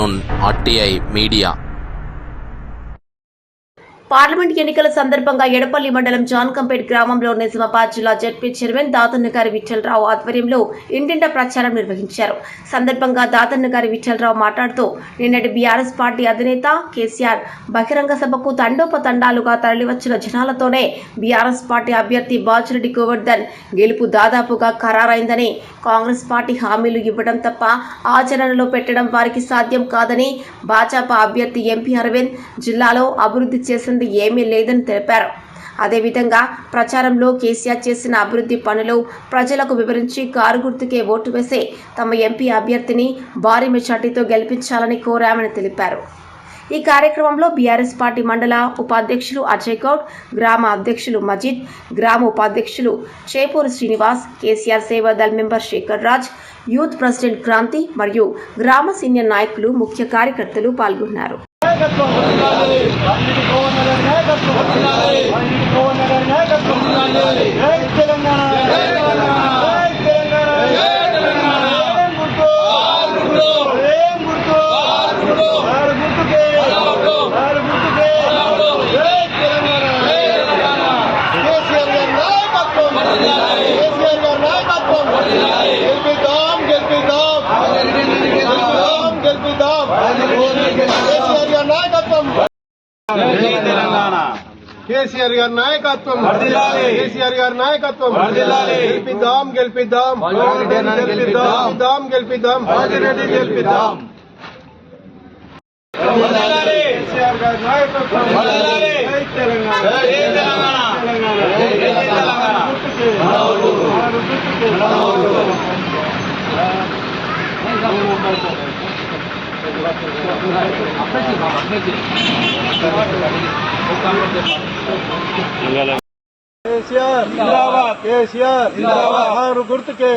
Kannan RTI media parliament ఎన్నికల సందర్భంగా ఎడపల్లి మండలం జాన్కంపేట్ గ్రామంలో నిజామాబాద్ జిల్లా జడ్పీ చైర్మన్ దాతన్నగారి విఠలరావు ఆధ్వర్యంలో ఇంటింట ప్రచారం నిర్వహించారు. సందర్భంగా దాతన్నగారి విఠలరావు మాట్లాడుతూ నిన్నటి బీఆర్ఎస్ పార్టీ అధినేత కేసీఆర్ బహిరంగ సభకు తండోపతండాలుగా తరలివచ్చిన జనాలతోనే బీఆర్ఎస్ పార్టీ అభ్యర్థి బాచిరెడ్డి గోవర్ధన్ గెలుపు దాదాపుగా ఖరారైందని కాంగ్రెస్ పార్టీ హామీలు ఇవ్వడం తప్ప ఆచరణలో పెట్టడం వారికి సాధ్యం కాదని భాజపా అభ్యర్థి ఎంపీ అరవింద్ జిల్లాలో అభివృద్ధి నుండి ఏమీ లేదని తెలిపారు. అదేవిధంగా ప్రచారంలో కేసీఆర్ చేసిన అభివృద్ధి పనులు ప్రజలకు వివరించి కారు గుర్తుకే ఓటు వేసి తమ ఎంపీ అభ్యర్థిని భారీ మెజార్టీతో గెలిపించాలని కోరామని తెలిపారు. ఈ కార్యక్రమంలో బీఆర్ఎస్ పార్టీ మండల ఉపాధ్యక్షులు అజయ్ గౌడ్ గ్రామ అధ్యక్షులు మజిద్ గ్రామ ఉపాధ్యక్షులు Chepuru Srinivas KCR Sevadal member Shekar Raj youth president Kranti మరియు గ్రామ సీనియర్ నాయకులు ముఖ్య కార్యకర్తలు పాల్గొన్నారు. నాయకత్వం నాయకత్వం నాయకత్వం జై తెలంగాణ Yeah. కేసీఆర్ గారి నాయకత్వం కేసీఆర్ గారి నాయకత్వం గెలిపిద్దాం గెలిపిద్దాం గెలిపిద్దాం గెలిపిద్దాం గెలిపిద్దాం కేసీఆర్ గారి నాయకత్వం జై తెలంగాణ జై తెలంగాణ కేసీఆర్ జిందాబాద్. కేసీఆర్ జిందాబాద్. ఆరు గుర్తుకే.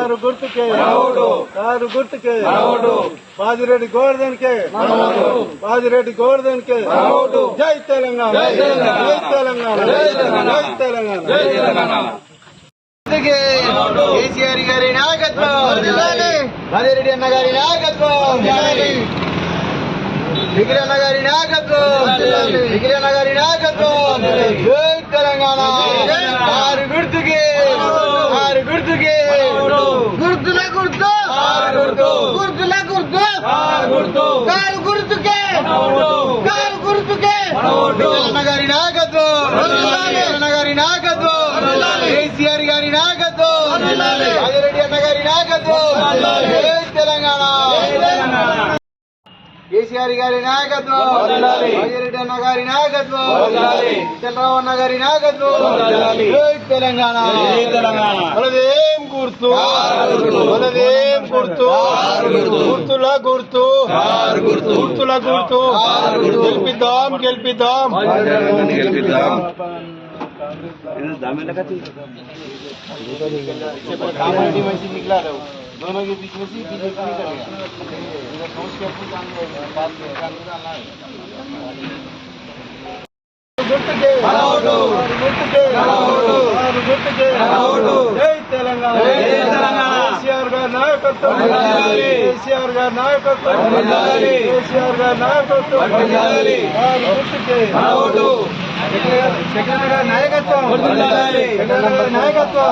ఆరు గుర్తుకే. ఆరు గుర్తుకే. బాజిరెడ్డి గోవర్ధన్ కే బాజిరెడ్డి గోవర్ధన్ కే జై తెలంగాణ. జై తెలంగాణ. జై తెలంగాణ. కేసీఆర్ గారి నాయకత్వం. బాజిరెడ్డి అన్న గారి నాయకత్వం. డిగ్రీ అన్న గారి నాయకత్వం. అన్న గారి నాయకత్వం. జై తెలంగాణ. ఆరు గుర్తుకి. ఆరు గుర్తుకి. గుర్తుల గుర్తు. గుర్తు. గుర్తుల గుర్తు. గుర్తు. కారు గుర్తుకే. కారు గుర్తుకే. అన్న గారి నాయకత్వం. గారి నాయకత్వం. కేసీఆర్ గారి నాయకత్వం. రాజరెడ్డి అన్న గారి నాయకత్వం జై తెలంగాణ కేసీఆర్ గారి నాయకత్వం. రాజిరెడ్డి అన్న గారి నాయకత్వం. చంద్రబాబు అన్న గారి నాయకత్వం. తెలంగాణ. మనదేం గుర్తు. మనదేం గుర్తు. గుర్తుల గుర్తు. గుర్తుల గుర్తు. గెలిపిద్దాం గెలిపిద్దాం. గెలిపిద్దాం. దామెల మంచి నిఘాలు दोनों के बीच में से बीजेपी निकल गया इधर सोच के अपनी काम में बात में काम में डालना है గుర్తుకే గుర్తుకే గుర్తుకే జై తెలంగాణ కేసీఆర్ గారి నాయకత్వం కేసీఆర్ గారి నాయకత్వం కేసీఆర్ గారి నాయకత్వం వారి గుర్తుకే సెక్రటరీ గారి నాయకత్వం సెక్రటరీ గారి నాయకత్వం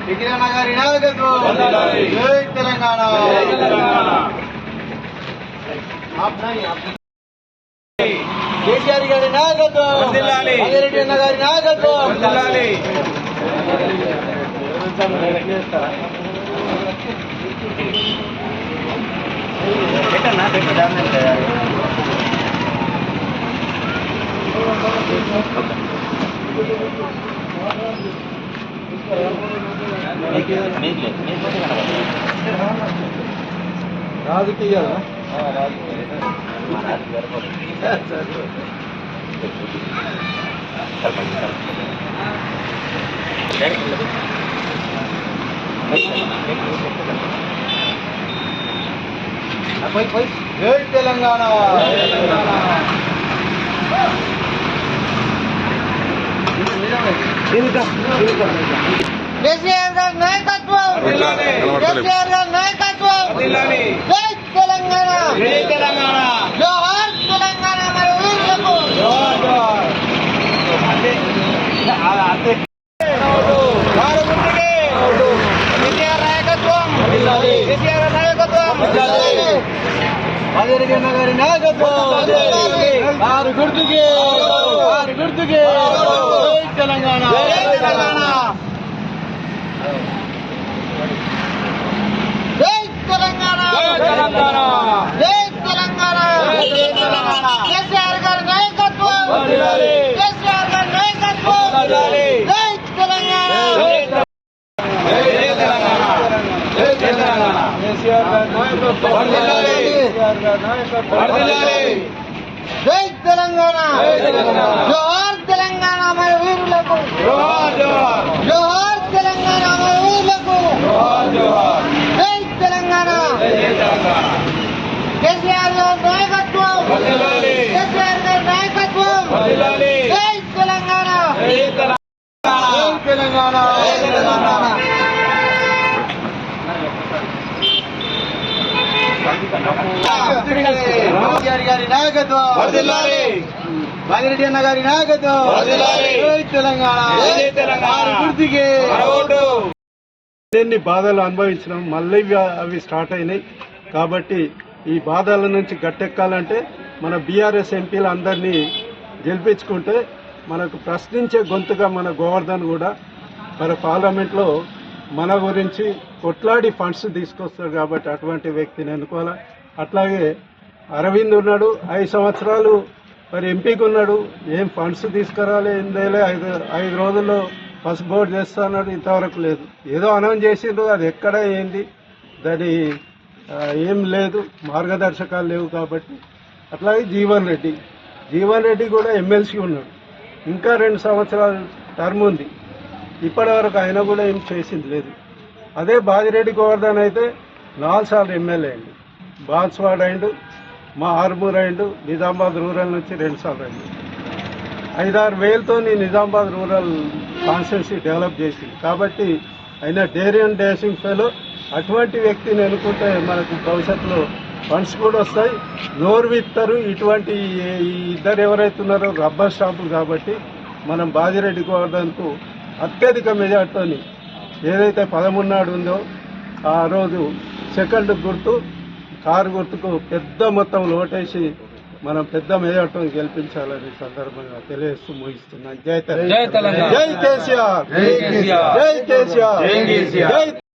డిగ్రీ గారి నాయకత్వం జై తెలంగాణ కేసీఆర్ గారి నాయకత్వం బజరెడ్డి అన్న గారి నాయకత్వం పెట్టన్నా పెట్ట రాజకీయాలు జై తెలంగాణ కేసీఆర్ గారి నాయకత్వం! కేసీఆర్ గారి నాయకత్వం! జై తెలంగాణ! జై తెలంగాణ. జోహార్ తెలంగాణ మరి వీరులకు కేసీఆర్ నాయకత్వం! కేసీఆర్ నాయకత్వం! అదేవిధంగా గారి నాయకత్వం ఆరు గుర్తుకి ఆరు గుర్తుకి తెలంగాణ. తెలంగాణ తెలంగాణ తెలంగాణ జై తెలంగాణ కేసీఆర్ గారి నాయకత్వం వర్ధిల్లాలి. కేసీఆర్ గారి నాయకత్వం వర్ధిల్లాలి. జై తెలంగాణ జై తెలంగాణ కేసీఆర్ గారి నాయకత్వం వర్ధిల్లాలి. కేసీఆర్ గారి నాయకత్వం వర్ధిల్లాలి. జై తెలంగాణ మరి వీరులకు జోహార్ జోహార్ జోహార్ తెలంగాణ మరి వీరులకు జోహార్ జోహార్ జై తెలంగాణ జై తెలంగాణ కేసీఆర్ గారి నాయకత్వం వర్ధిల్లాలి. కేసీఆర్ గారి నాయకత్వం వర్ధిల్లాలి. జై తెలంగాణ జై తెలంగాణ జై తెలంగాణ జై తెలంగాణ కేసీఆర్ గారి నాయకత్వం వర్ధిల్లాలి. అన్న గారి నాయకత్వం. తెలంగాణ. ఎన్ని బాధలు అనుభవించినాం మళ్ళీ ఇవి అవి స్టార్ట్ అయినాయి. కాబట్టి ఈ బాధల నుంచి గట్టెక్కాలంటే మన బీఆర్ఎస్ ఎంపీలు అందరినీ గెలిపించుకుంటే మనకు ప్రశ్నించే గొంతుగా మన గోవర్ధన్ కూడా మన పార్లమెంట్లో మన గురించి కొట్లాడి ఫండ్స్ తీసుకొస్తాడు కాబట్టి అటువంటి వ్యక్తిని ఎన్నుకోవాలా. అట్లాగే అరవింద్ ఉన్నాడు ఐదు సంవత్సరాలు మరి ఎంపీకి ఉన్నాడు. ఏం ఫండ్స్ తీసుకురాలి ఏం లేలే ఐదు ఐదు రోజుల్లో ఫస్ట్ బోర్డు చేస్తాడు ఇంతవరకు లేదు. ఏదో అనౌన్స్ చేసిండ్రు. అది ఎక్కడ ఏంది? దాని ఏం లేదు. మార్గదర్శకాలు లేవు కాబట్టి. అట్లాగే జీవన్ రెడ్డి. జీవన్ రెడ్డి కూడా ఎమ్మెల్సీ ఉన్నాడు. ఇంకా రెండు సంవత్సరాలు టర్మ్ ఉంది. ఇప్పటి వరకు ఆయన కూడా ఏం చేసింది లేదు. అదే బాజిరెడ్డి గోవర్ధన్ అయితే నాలుగు సార్లు ఎమ్మెల్యే అండి. బాన్స్వాడ్ అండ్ మా ఆర్మూర్ అయిండు నిజామాబాద్ రూరల్ నుంచి రెండు సార్లు అయింది. ఐదారు వేలతో నిజామాబాద్ రూరల్ కాన్స్టిట్యున్సీ డెవలప్ చేసింది. కాబట్టి ఆయన డేరియన్ డేసింగ్ ఫెలో అటువంటి వ్యక్తిని ఎన్నుకుంటే మనకు భవిష్యత్తులో ఫండ్స్ కూడా వస్తాయి. నోరు విత్తారు ఇటువంటి ఇద్దరు ఎవరైతే ఉన్నారో రబ్బర్ స్టాంపులు కాబట్టి మనం బాజిరెడ్డి గోవర్ధన్కు అత్యధిక మెజార్టీతోని ఏదైతే పదమూడు నాడు ఉందో ఆ రోజు సెకండ్ గుర్తు కారు గుర్తుకు పెద్ద మొత్తంలో ఓటేసి మనం పెద్ద మెజార్టీని గెలిపించాలని సందర్భంగా తెలియజేస్తూ ముగిస్తున్నాను జై తెలంగాణ జై తెలంగాణ. జై కేసీఆర్ జై కేసీఆర్. జై కేసీఆర్ జై కేసీఆర్. జై